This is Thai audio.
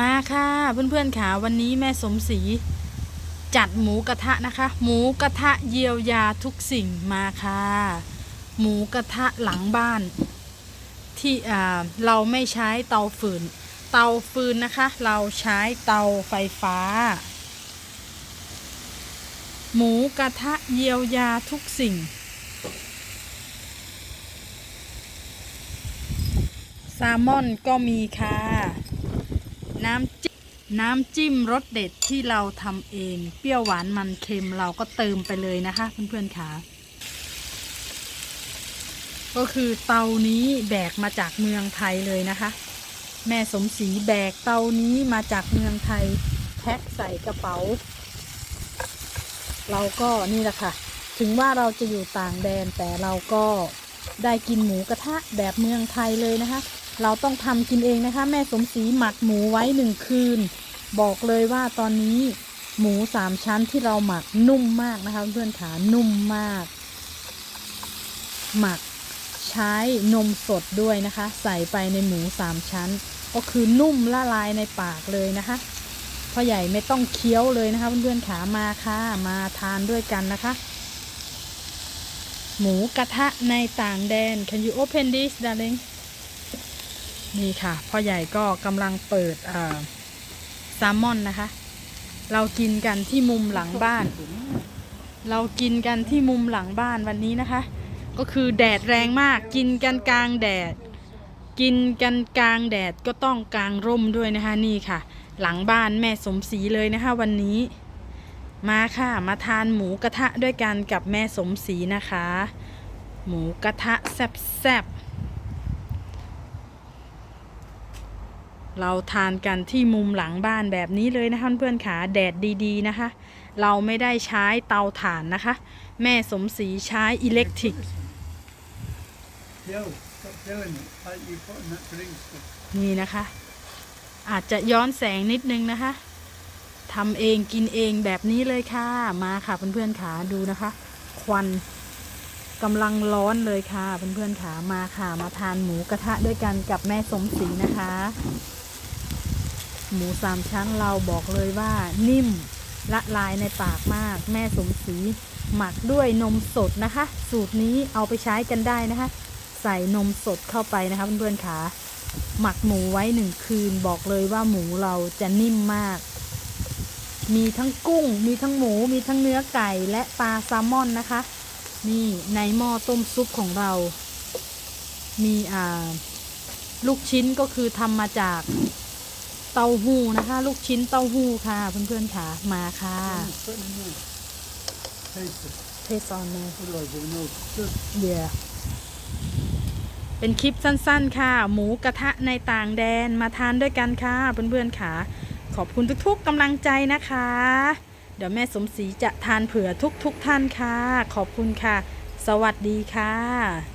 มาค่ะเพื่อนๆค่ะวันนี้แม่สมศรีจัดหมูกระทะนะคะ หมูกระทะเยียวยาทุกสิ่งมาค่ะ หมูกระทะหลังบ้าน ที่อ่าเราไม่ใช้เตาฟืน เตาฟืนนะคะ เราใช้เตาไฟฟ้า หมูกระทะเยียวยาทุกสิ่ง แซลมอนก็มีค่ะ น้ำจิ้มน้ำจิ้มรสเด็ดที่เราทำเอง เปรี้ยวหวานมันเค็มเราก็เติมไปเลยนะคะเพื่อนๆค่ะก็คือเตานี้แบกมาจากเมืองไทยเลยนะคะ แม่สมศรีแบกเตานี้มาจากเมืองไทยแพ็คใส่กระเป๋า เราก็นี่แหละค่ะ ถึงว่าเราจะอยู่ต่างแดนแต่เราก็ได้กินหมูกระทะแบบเมืองไทยเลยนะคะ เราต้องทำกินเองนะคะ แม่สมศรีหมักหมูไว้หนึ่งคืน บอกเลยว่าตอนนี้หมูสามชั้นที่เราหมักนุ่มมากนะคะ เพื่อนๆขานุ่มมาก หมักใช้นมสดด้วยนะคะ ใส่ไปในหมูสามชั้น ก็คือนุ่มละลายในปากเลยนะคะพ่อใหญ่ไม่ต้องเคี้ยวเลยนะคะเพื่อนๆขามาค่ะมาทานด้วยกันนะคะ หมูกระทะในต่างแดน Can you open this darling นี่ค่ะพ่อใหญ่ก็กำลังเปิดแซลมอนนะคะ เรากินกันที่มุมหลังบ้าน เรากินกันที่มุมหลังบ้านวันนี้นะคะ ก็คือแดดแรงมากกินกันกลางแดด กินกันกลางแดดก็ต้องกลางร่มด้วยนะคะนี่ค่ะ หลังบ้านแม่สมศรีเลยนะคะวันนี้ มาค่ะมาทานหมูกระทะด้วยกันกับแม่สมศรีนะคะ หมูกระทะแซ่บๆ เราทานกันที่มุมหลังบ้านแบบนี้เลยนะคะเพื่อนๆขาแดดดีๆนะคะ เราไม่ได้ใช้เตาถ่านนะคะ แม่สมศรีใช้อิเล็กทริกนี่นะคะ อาจจะย้อนแสงนิดนึงนะคะทำเองกินเองแบบนี้เลยค่ะ มาค่ะเพื่อนๆขาดูนะคะ ควัน กำลังร้อนเลยค่ะเพื่อนๆขามาค่ะมาทานหมูกระทะด้วยกันกับแม่สมศรีนะคะ หมูสามชั้นเราบอกเลยว่านิ่มละลายในปากมาก แม่สมศรีหมักด้วยนมสดนะคะ สูตรนี้เอาไปใช้กันได้นะคะ ใส่นมสดเข้าไปนะคะเพื่อนๆขาหมักหมูไว้หนึ่งคืนบอกเลยว่าหมูเราจะนิ่มมาก มีทั้งกุ้ง มีทั้งหมู มีทั้งเนื้อไก่และปลาแซลมอนนะคะ นี่ในหม้อต้มซุปของเรา มีอ่าลูกชิ้นก็คือทำมาจากเต้าหู้นะคะ ลูกชิ้นเต้าหู้ค่ะ เพื่อนๆค่ะมาค่ะ Put it in there. Taste it. เทซอนเลย Otherwise, you'll know. Good. เดี๋ยวเป็นคลิปสั้นๆค่ะ หมูกระทะในต่างแดนมาทานด้วยกันค่ะ เพื่อนๆค่ะ ขอบคุณทุกๆกำลังใจนะคะเดี๋ยวแม่สมศรีจะทานเผื่อทุกๆท่านค่ะ ขอบคุณค่ะ สวัสดีค่ะ